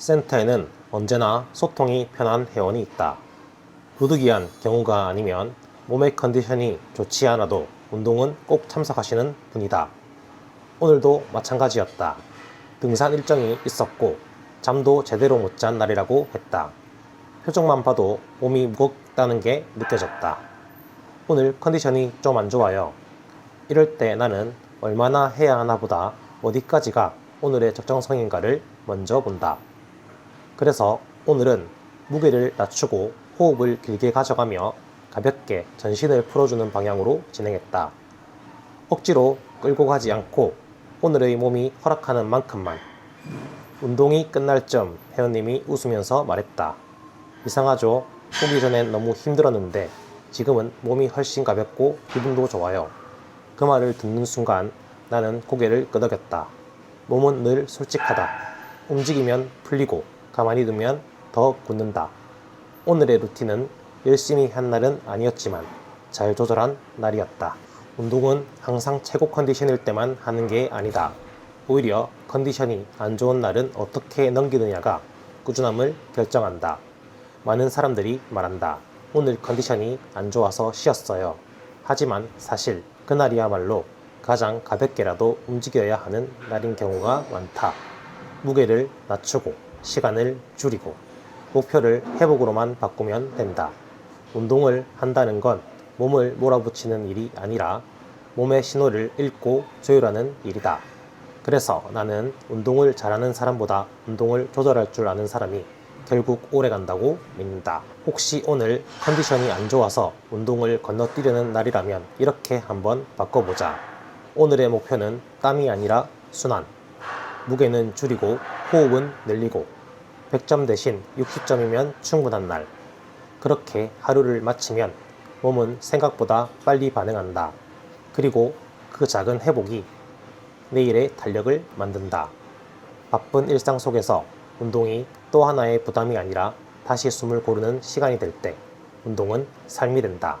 센터에는 언제나 소통이 편한 회원이 있다. 부득이한 경우가 아니면 몸의 컨디션이 좋지 않아도 운동은 꼭 참석하시는 분이다. 오늘도 마찬가지였다. 등산 일정이 있었고 잠도 제대로 못 잔 날이라고 했다. 표정만 봐도 몸이 무겁다는 게 느껴졌다. 오늘 컨디션이 좀 안 좋아요. 이럴 때 나는 얼마나 해야 하나 보다 어디까지가 오늘의 적정성인가를 먼저 본다. 그래서 오늘은 무게를 낮추고 호흡을 길게 가져가며 가볍게 전신을 풀어주는 방향으로 진행했다. 억지로 끌고 가지 않고 오늘의 몸이 허락하는 만큼만 운동이 끝날 점 회원님이 웃으면서 말했다. 이상하죠? 오기 전엔 너무 힘들었는데 지금은 몸이 훨씬 가볍고 기분도 좋아요. 그 말을 듣는 순간 나는 고개를 끄덕였다. 몸은 늘 솔직하다. 움직이면 풀리고 가만히 두면 더 굳는다. 오늘의 루틴은 열심히 한 날은 아니었지만 잘 조절한 날이었다. 운동은 항상 최고 컨디션일 때만 하는 게 아니다. 오히려 컨디션이 안 좋은 날은 어떻게 넘기느냐가 꾸준함을 결정한다. 많은 사람들이 말한다. 오늘 컨디션이 안 좋아서 쉬었어요. 하지만 사실 그날이야말로 가장 가볍게라도 움직여야 하는 날인 경우가 많다. 무게를 낮추고 시간을 줄이고 목표를 회복으로만 바꾸면 된다. 운동을 한다는 건 몸을 몰아붙이는 일이 아니라 몸의 신호를 읽고 조율하는 일이다. 그래서 나는 운동을 잘하는 사람보다 운동을 조절할 줄 아는 사람이 결국 오래 간다고 믿는다. 혹시 오늘 컨디션이 안 좋아서 운동을 건너뛰려는 날이라면 이렇게 한번 바꿔보자. 오늘의 목표는 땀이 아니라 순환. 무게는 줄이고 호흡은 늘리고 100점 대신 60점이면 충분한 날. 그렇게 하루를 마치면 몸은 생각보다 빨리 반응한다. 그리고 그 작은 회복이 내일의 달력을 만든다. 바쁜 일상 속에서 운동이 또 하나의 부담이 아니라 다시 숨을 고르는 시간이 될 때 운동은 삶이 된다.